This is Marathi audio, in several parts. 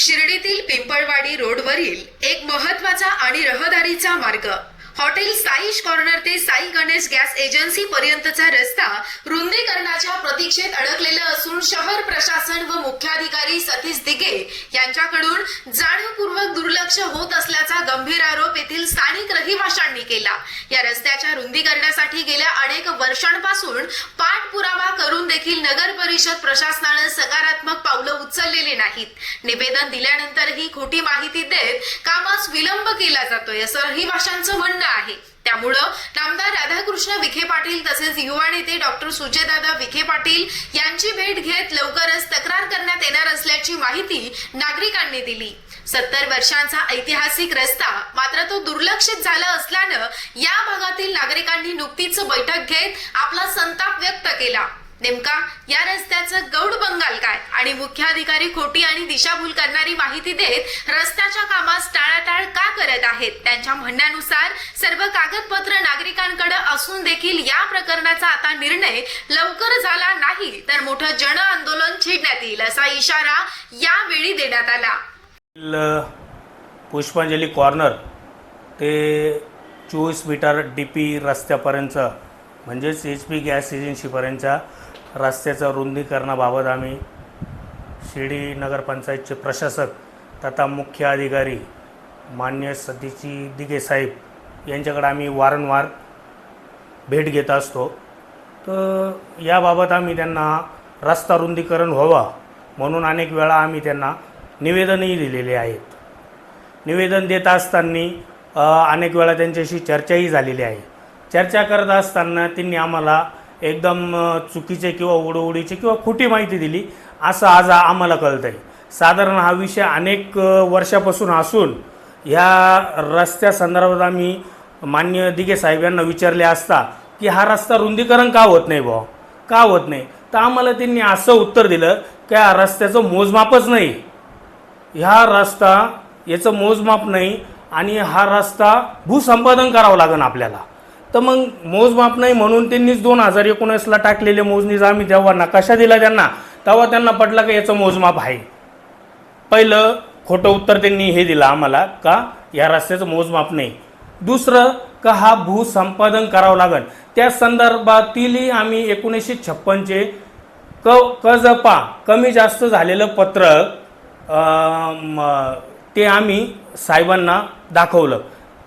शिर्डीतील पिंपळवाडी रोडवरील एक महत्त्वाचा आणि रहदारीचा मार्ग. हॉटेल साईश कॉर्नर ते साई गणेश गॅस एजन्सी पर्यंतचा रस्ता रुंदीकरणाच्या प्रतीक्षेत अडकलेला असून शहर प्रशासन व मुख्याधिकारी सतीश दिगे यांच्याकडून जाणीवपूर्वक दुर्लक्ष होत असल्याचा गंभीर आरोप येथील स्थानिक रहिवाशांनी केला. या रस्त्याच्या रुंदीकरणासाठी गेल्या अनेक वर्षांपासून पाठपुरावा करून देखील नगर परिषद प्रशासनानं सकारात्मक पावलं उचललेली नाहीत. निवेदन दिल्यानंतरही खोटी माहिती देत कामास विलंब केला जातोय असं रहिवाशांचं म्हणणं आहे. त्यामुळं नामदार राधाकृष्ण विखे पाटील तसेच युवा नेते डॉक्टर सुजयदादा विखे पाटील यांची भेट घेत लवकरच तक्रार करण्यात येणार असल्याची माहिती नागरिकांनी दिली. सत्तर वर्षांचा ऐतिहासिक रस्ता मात्र तो दुर्लक्षित झाला असल्यानं या भागातील नागरिकांनी नुकतीच बैठक घेत आपला संताप व्यक्त केला. नेमका या रस्त्याचं गौड बंगाल काय? आणि मुख्याधिकारी खोटी आणि दिशाभूल करणारी माहिती देत रस्त्याच्या कामास टाळाटाळ का करत आहेत? त्यांच्या म्हणण्यानुसार सर्व कागदपत्र नागरिकांकडे असून देखील या प्रकरणाचा आता निर्णय लवकर झाला नाही तर मोठं जन आंदोलन छेडण्यात येईल असा इशारा यावेळी देण्यात आला. ल- पुष्पांजली कॉर्नर ते चोवीस मीटर डी पी रस्त्यापर्यंत म्हणजेच एच पी गॅस एजन्सीपर्यंतच्या रस्त्याचं रुंदीकरणाबाबत आम्ही शिर्डी नगरपंचायतचे प्रशासक तथा मुख्य अधिकारी मान्य सतीची दिगे साहेब यांच्याकडे आम्ही वारंवार भेट घेत असतो. तर याबाबत आम्ही त्यांना रस्ता रुंदीकरण व्हावा म्हणून अनेक वेळा आम्ही त्यांना निवेदनही दिलेले आहेत. निवेदन देत असताना अनेक वेळा त्यांच्याशी चर्चाही झालेली आहे. चर्चा करत असताना त्यांनी आम्हाला एकदम चुकीचे किंवा उडवडीचे किंवा खोटी माहिती दिली असं आज आम्हाला कळतं आहे साधारण हा विषय अनेक वर्षापासून असून ह्या रस्त्यासंदर्भात आम्ही मान्य दिघे साहेब यांना विचारले असता की हा रस्ता रुंदीकरण का होत नाही भाऊ का होत नाही? तर आम्हाला त्यांनी असं उत्तर दिलं की हा रस्त्याचं मोजमापच नाही. ह्या रस्ता याचं मोजमाप नाही आणि हा रस्ता भूसंपादन करावं लागेल आपल्याला. तर मग मोजमाप नाही म्हणून त्यांनीच दोन हजार एकोणीसला टाकलेले मोजणीचा आम्ही तेव्हा नकाशा दिला त्यांना. तेव्हा त्यांना पटलं का याचं मोजमाप आहे. पहिलं खोटं उत्तर त्यांनी हे दिलं आम्हाला का या रस्त्याचं मोजमाप नाही. दुसरं का हा भूसंपादन करावं लागेल त्या संदर्भातीलही आम्ही एकोणीसशे छप्पनचे क कजपा कमी जास्त झालेलं पत्रक ते आम्ही साहेबांना दाखवलं.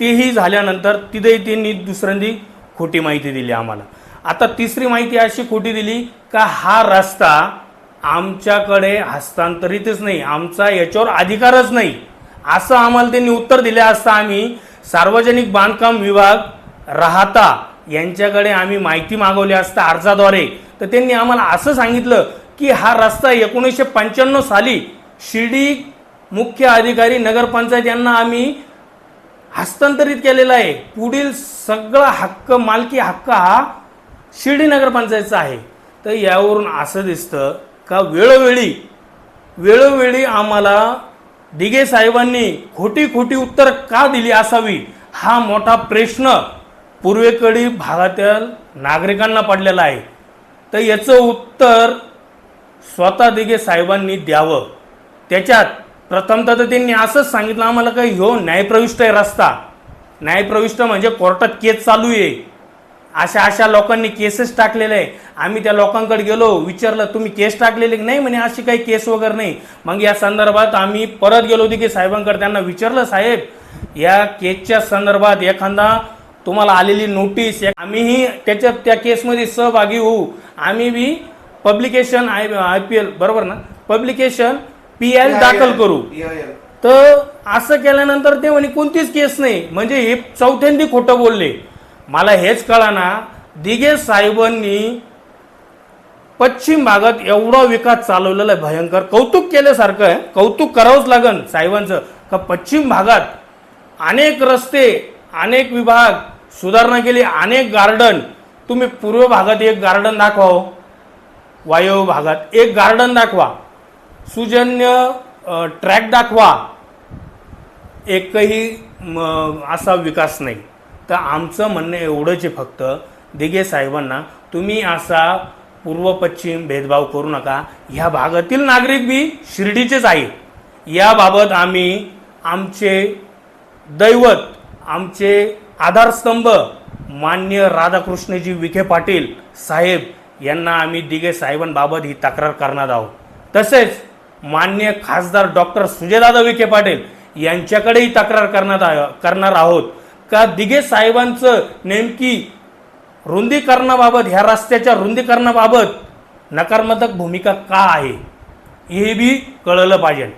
तेही झाल्यानंतर तिथेही त्यांनी दुसऱ्यांदी खोटी माहिती दिली आम्हाला. आता तिसरी माहिती अशी खोटी दिली का हा रस्ता आमच्याकडे हस्तांतरितच नाही आमचा याच्यावर अधिकारच नाही असं आम्हाला त्यांनी उत्तर दिले असता आम्ही सार्वजनिक बांधकाम विभाग राहता यांच्याकडे आम्ही माहिती मागवली असता अर्जाद्वारे. तर त्यांनी आम्हाला असं सांगितलं की हा रस्ता एकोणीसशे पंच्याण्णव साली शिर्डी मुख्य अधिकारी नगरपंचायत यांना आम्ही हस्तांतरित केलेला आहे. पुढील सगळा हक्क मालकी हक्क हा शिर्डी नगरपंचायतचा आहे. तर यावरून असं दिसतं का वेळोवेळी वेळोवेळी आम्हाला दिघे साहेबांनी खोटी खोटी उत्तर का दिली असावी? हा मोठा प्रश्न पूर्वेकडील भागातील नागरिकांना पडलेला आहे. तर याचं उत्तर स्वतः दिघे साहेबांनी द्यावं. त्याच्यात प्रथमतः तर त्यांनी असंच सांगितलं आम्हाला का ह्यो न्यायप्रविष्ट आहे रस्ता. न्यायप्रविष्ट म्हणजे कोर्टात केस चालू आहे. अशा अशा लोकांनी केसेस टाकलेले आहे. आम्ही त्या लोकांकडे गेलो विचारलं तुम्ही केस टाकलेले की? नाही? म्हणे अशी काही केस वगैरे नाही. मग या संदर्भात आम्ही परत गेलो होतो की साहेबांकडे. त्यांना विचारलं साहेब या केसच्या संदर्भात एखादा तुम्हाला आलेली नोटीस आम्हीही त्याच्यात त्या केसमध्ये सहभागी होऊ. आम्ही बी publication I I P L बरोबर ना? पब्लिकेशन पी एल दाखल करू. तर असं केल्यानंतर ते म्हणे कोणतीच केस नाही. म्हणजे हे चौथ्यांदी खोटं बोलले. मला हेच कळाना दिगे साहेबांनी पश्चिम भागात एवढा विकास चालवलेला आहे भयंकर. कौतुक केल्यासारखं आहे कौतुक करावंच लागन साहेबांचं. का पश्चिम भागात अनेक रस्ते अनेक विभाग सुधारणा केली अनेक गार्डन तुम्ही पूर्व भागात एक गार्डन दाखवा. वायव्य भागात एक गार्डन दाखवा. सुजन्य ट्रॅक दाखवा. एकही असा विकास नाही. तर आमचं म्हणणं एवढंच आहे फक्त दिघे साहेबांना तुम्ही असा पूर्व पश्चिम भेदभाव करू नका. ह्या भागातील नागरिक बी शिर्डीचेच आहेत. याबाबत आम्ही आमचे दैवत आमचे आधारस्तंभ मान्य राधाकृष्णजी विखे पाटील साहेब यांना आम्ही दिघे साहेबांबाबत ही तक्रार करणार आहोत. तसेच मान्य खासदार डॉक्टर सुजयदादा विखे पाटील यांच्याकडेही तक्रार करण्यात आ- करणार आहोत. का दिघे साहेबांचं नेमकी रुंदीकरणाबाबत ह्या रस्त्याच्या रुंदीकरणाबाबत नकारात्मक भूमिका का आहे? हे बी कळलं पाहिजे.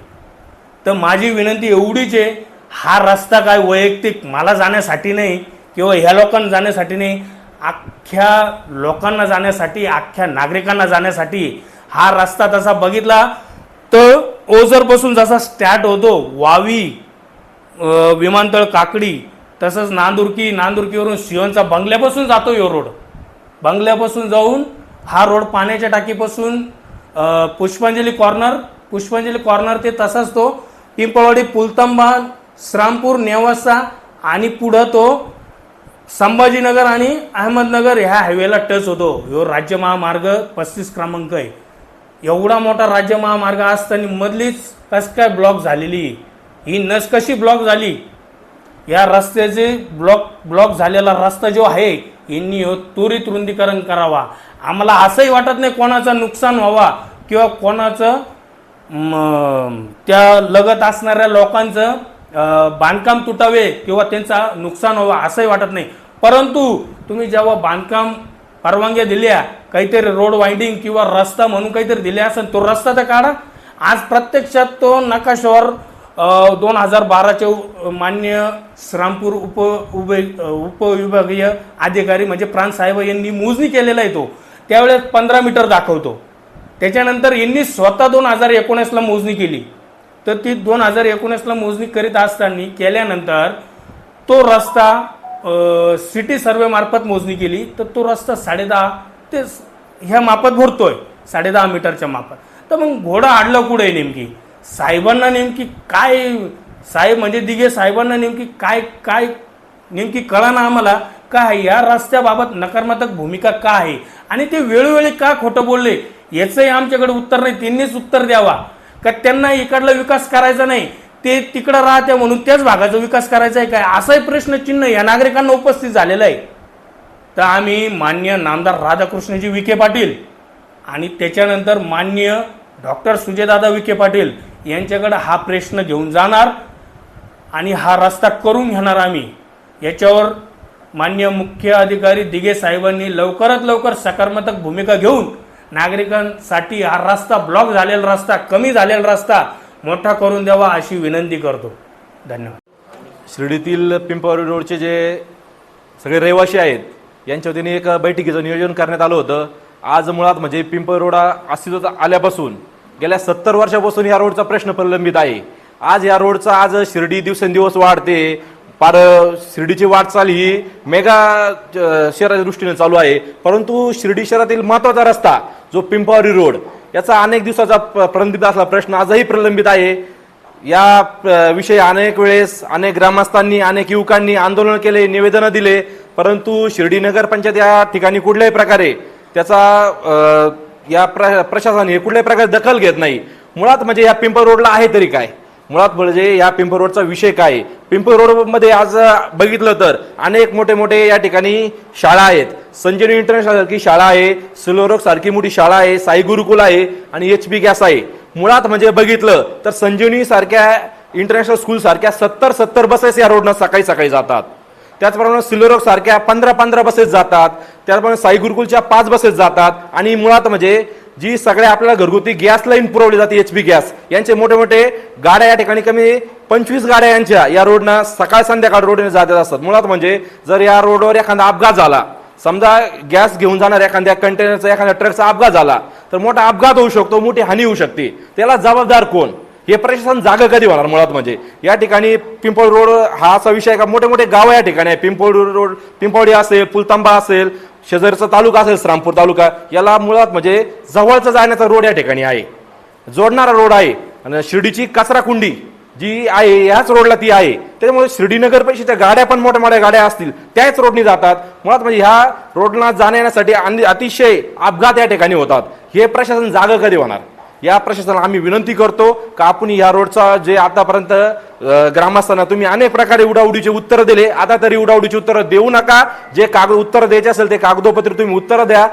तर माझी विनंती एवढीच आहे हा रस्ता काय वैयक्तिक मला जाण्यासाठी नाही किंवा ह्या लोकांना जाण्यासाठी नाही अख्ख्या लोकांना जाण्यासाठी अख्ख्या नागरिकांना जाण्यासाठी हा रस्ता तसा बघितला तर ओझरपासून जसा स्टार्ट होतो वावी विमानतळ काकडी तसंच नांदुरकी नांदुरकीवरून शिवनचा बंगल्यापासून जातो यो रोड. बंगल्यापासून जाऊन हा रोड पाण्याच्या टाकीपासून पुष्पांजली कॉर्नर पुष्पांजली कॉर्नर ते तसाच तो पिंपळवाडी पुलतंबा श्रामपूर नेवासा आणि पुढं तो संभाजीनगर आणि अहमदनगर ह्या हायवेला टच होतो. ह्यो राज्य महामार्ग पस्तीस क्रमांक आहे. एवढा मोठा राज्य महामार्ग असताना मधलीच कस काय ब्लॉक झालेली? ही नस कशी ब्लॉक झाली? या रस्त्याचे ब्लॉक ब्लॉक झालेला रस्ता जो आहे यांनी हो त्वरित रुंदीकरण करावा. आम्हाला असंही वाटत नाही कोणाचं नुकसान व्हावा किंवा कोणाचं त्या लगत असणाऱ्या लोकांचं बांधकाम तुटावे किंवा त्यांचा नुकसान व्हावं असंही वाटत नाही. परंतु तुम्ही जेव्हा बांधकाम परवानग्या दिल्या काहीतरी रोड वाइंडिंग किंवा रस्ता म्हणून काहीतरी दिले असेल तो रस्ता तर काढा. आज प्रत्यक्षात तो नकाशावर दोन हजार बाराचे मान्य श्रामपूर उप उप उपविभागीय अधिकारी म्हणजे प्रांतसाहेब यांनी मोजणी केलेला आहे तो. त्यावेळेस पंधरा मीटर दाखवतो. त्याच्यानंतर यांनी स्वतः दोन हजार एकोणीसला मोजणी केली. तर ती दोन हजार एकोणीसला मोजणी करीत असताना केल्यानंतर तो रस्ता सिटी सर्वे मार्फत मोजणी केली तर तो रस्ता साडेदहा ते ह्या मापात भरतोय साडेदहा मीटरच्या मापात. तर मग घोडा आडलं कुठे आहे नेमकी? साहेबांना नेमकी काय साहेब म्हणजे दिघे साहेबांना नेमकी काय काय नेमकी कळा ना आम्हाला का या रस्त्याबाबत नकारात्मक भूमिका का आहे? आणि ते वेळोवेळी का खोटं बोलले? याचंही आमच्याकडे उत्तर नाही त्यांनीच उत्तर द्यावा. का त्यांना इकडला विकास करायचा नाही? ते तिकडं राहत्या म्हणून त्याच भागाचा विकास करायचा आहे काय? असाही प्रश्नचिन्ह या नागरिकांना उपस्थित झालेला आहे. तर आम्ही मान्य नामदार राधाकृष्णजी विखे पाटील आणि त्याच्यानंतर मान्य डॉक्टर सुजयदादा विखे पाटील यांच्याकडे हा प्रश्न घेऊन जाणार आणि हा रस्ता करून घेणार आम्ही. याच्यावर मान्य मुख्य अधिकारी दिघे साहेबांनी लवकरात लवकर सकारात्मक भूमिका घेऊन नागरिकांसाठी हा रस्ता ब्लॉक झालेला रस्ता कमी झालेला रस्ता मोठा करून द्यावा अशी विनंती करतो. धन्यवाद. शिर्डीतील पिंपळवाडी रोडचे जे सगळे रहिवासी आहेत यांच्या वतीने एक बैठकीचं नियोजन करण्यात आलं होतं. आज मुळात म्हणजे पिंपळ रोड अस्तित्वात आल्यापासून गेल्या सत्तर वर्षापासून या रोडचा प्रश्न प्रलंबित आहे. आज या रोडचा आज शिर्डी दिवसेंदिवस वाढते. पार शिर्डीची वाटचाल ही मेगा शहराच्या दृष्टीने चालू आहे. परंतु शिर्डी शहरातील महत्त्वाचा रस्ता जो पिंपळवाडी रोड याचा अनेक दिवसाचा प्रलंबित असला प्रश्न आजही प्रलंबित आहे. या विषयी अनेक वेळेस अनेक ग्रामस्थांनी अनेक युवकांनी आंदोलन केले निवेदनं दिले. परंतु शिर्डी नगर पंचायत या ठिकाणी कुठल्याही प्रकारे त्याचा या प्र प्रशासन हे कुठल्याही प्रकारे दखल घेत नाही. मुळात म्हणजे या पिंपळ रोडला आहे तरी काय? मुळात म्हणजे या पिंपळ रोडचा विषय काय? आहे? पिंपळ रोडमध्ये आज बघितलं तर अनेक मोठे मोठे या ठिकाणी शाळा आहेत. संजीवनी इंटरनॅशनल सारखी शाळा आहे सिलोरोक सारखी मोठी शाळा आहे साई गुरुकुल आहे आणि एच पी गॅस आहे. मुळात म्हणजे बघितलं तर संजीवनी सारख्या इंटरनॅशनल स्कूल सारख्या सत्तर सत्तर बसेस या रोडनं सकाळी सकाळी जातात. त्याचप्रमाणे सिलोरोक सारख्या पंधरा पंधरा बसेस जातात. त्याचप्रमाणे साई गुरुकुलच्या पाच बसेस जातात आणि मुळात म्हणजे जी सगळ्या आपल्याला घरगुती गॅस लाईन पुरवली जाते एच पी गॅस. यांचे मोठे मोठे गाड्या या ठिकाणी कमी पंचवीस गाड्या यांच्या या रोडनं सकाळ संध्याकाळ रोडने जात असतात. मुळात म्हणजे जर या रोडवर एखादा अपघात झाला समजा गॅस घेऊन जाणार एखाद्या कंटेनरचा एखाद्या ट्रकचा अपघात झाला तर मोठा अपघात होऊ शकतो मोठी हानी होऊ शकते. त्याला जबाबदार कोण? हे प्रशासन जागा कधी होणार मुळात म्हणजे? या ठिकाणी पिंपळ रोड हा असा विषय का? मोठे मोठे गाव या ठिकाणी आहे पिंपळ रोड पिंपळी असेल पुलतांबा असेल शेजारचा तालुका असेल श्रामपूर तालुका याला मुळात म्हणजे जवळचा जाण्याचा रोड या ठिकाणी आहे. जोडणारा रोड आहे. आणि शिर्डीची कचरा कुंडी जी आहे याच रोडला ती आहे. त्याच्यामुळे शिर्डीनगर पैशाच्या गाड्या पण मोठ्या मोठ्या गाड्या असतील त्याच रोडनी जातात. मुळात म्हणजे ह्या रोडला जाण्या येण्यासाठी आणि अतिशय अपघात या ठिकाणी होतात. हे प्रशासन जागा कधी होणार? या प्रशासनाला आम्ही विनंती करतो का आपण या रोडचा जे आतापर्यंत ग्रामस्थांना तुम्ही अनेक प्रकारे उडाउडीचे उत्तर दिले आता तरी उडाउडीची उत्तरं देऊ नका. जे कागद उत्तर द्यायचे असेल ते कागदोपत्री तुम्ही उत्तरं द्या.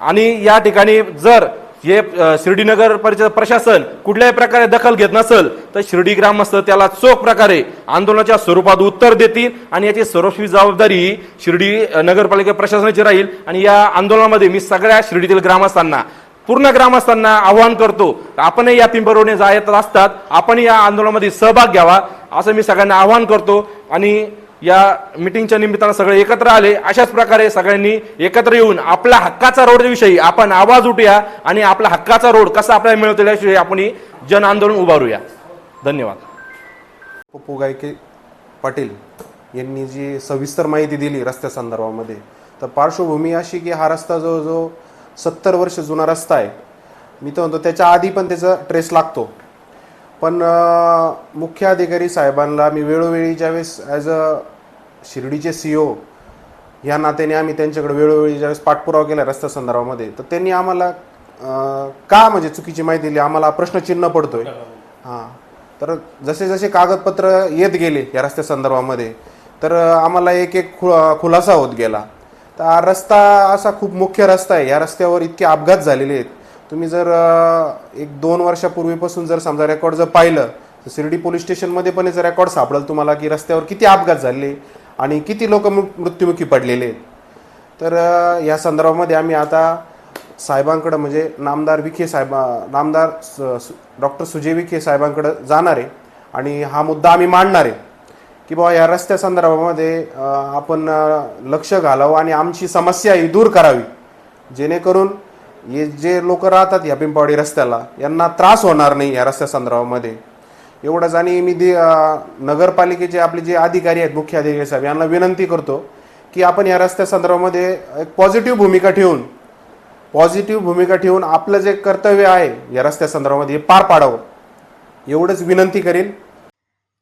आणि या ठिकाणी जर हे शिर्डीनगर परिषद प्रशासन कुठल्याही प्रकारे दखल घेत नसेल तर शिर्डी ग्रामस्थ त्याला चोख प्रकारे आंदोलनाच्या स्वरूपात उत्तर देतील आणि याची सर्वस्वी जबाबदारी ही शिर्डी नगरपालिका प्रशासनाची राहील. आणि या आंदोलनामध्ये मी सगळ्या शिर्डीतील ग्रामस्थांना पूर्ण ग्रामस्थांना आवाहन करतो आपणही या पिंपरोने जायत असतात आपण या आंदोलनामध्ये सहभाग घ्यावा असं मी सगळ्यांना आवाहन करतो. आणि या मिटिंगच्या निमित्तानं सगळे एकत्र आले. अशाच प्रकारे सगळ्यांनी एकत्र येऊन आपल्या हक्काचा रोड विषयी आपण आवाज उठूया आणि आपला हक्काचा रोड कसा आपल्याला मिळतो याविषयी आपण जन आंदोलन उभारूया. धन्यवाद. पप्पू गायके पाटील यांनी जी सविस्तर माहिती दिली रस्त्या संदर्भामध्ये तर पार्श्वभूमी अशी की हा रस्ता जो जो सत्तर वर्ष जुना रस्ता आहे. मी तर म्हणतो त्याच्या आधी पण त्याचा ट्रेस लागतो. पण मुख्य अधिकारी साहेबांना मी वेळोवेळी ज्यावेळेस ॲज अ शिर्डीचे सी ओ या नात्याने आम्ही त्यांच्याकडे वेळोवेळी ज्यावेळेस पाठपुरावा केला रस्त्या संदर्भामध्ये तर त्यांनी आम्हाला का म्हणजे चुकीची माहिती दिली? आम्हाला प्रश्नचिन्ह पडतोय. हां. तर जसे जसे कागदपत्र येत गेले या रस्त्या संदर्भामध्ये तर आम्हाला एक एक खु खुलासा होत गेला. तर हा रस्ता असा खूप मुख्य रस्ता आहे. या रस्त्यावर इतके अपघात झालेले आहेत. तुम्ही जर एक दोन वर्षापूर्वीपासून जर समजा रेकॉर्ड जर पाहिलं तर शिर्डी पोलीस स्टेशनमध्ये पण याचं रेकॉर्ड सापडेल तुम्हाला की रस्त्यावर किती अपघात झाले आणि किती लोक मृत्युमुखी पडलेले आहेत. तर या संदर्भामध्ये आम्ही आता साहेबांकडं म्हणजे नामदार विखे साहेबा नामदार डॉक्टर सुजय विखे साहेबांकडं जाणार आहे. आणि हा मुद्दा आम्ही मांडणार आहे. की बाबा या रस्त्या संदर्भामध्ये आपण लक्ष घालावं आणि आमची समस्या ही दूर करावी. जेणेकरून हे जे लोक राहतात या पिंपवाडी रस्त्याला यांना त्रास होणार नाही या रस्त्या संदर्भामध्ये. एवढंच आणि मी दे नगरपालिकेचे आपले जे अधिकारी आहेत मुख्य अधिकारी साहेब यांना विनंती करतो की आपण या रस्त्या संदर्भामध्ये एक पॉझिटिव्ह भूमिका ठेवून पॉझिटिव्ह भूमिका ठेवून आपलं जे कर्तव्य आहे या रस्त्या संदर्भामध्ये हे पार पाडावं. एवढंच विनंती करेल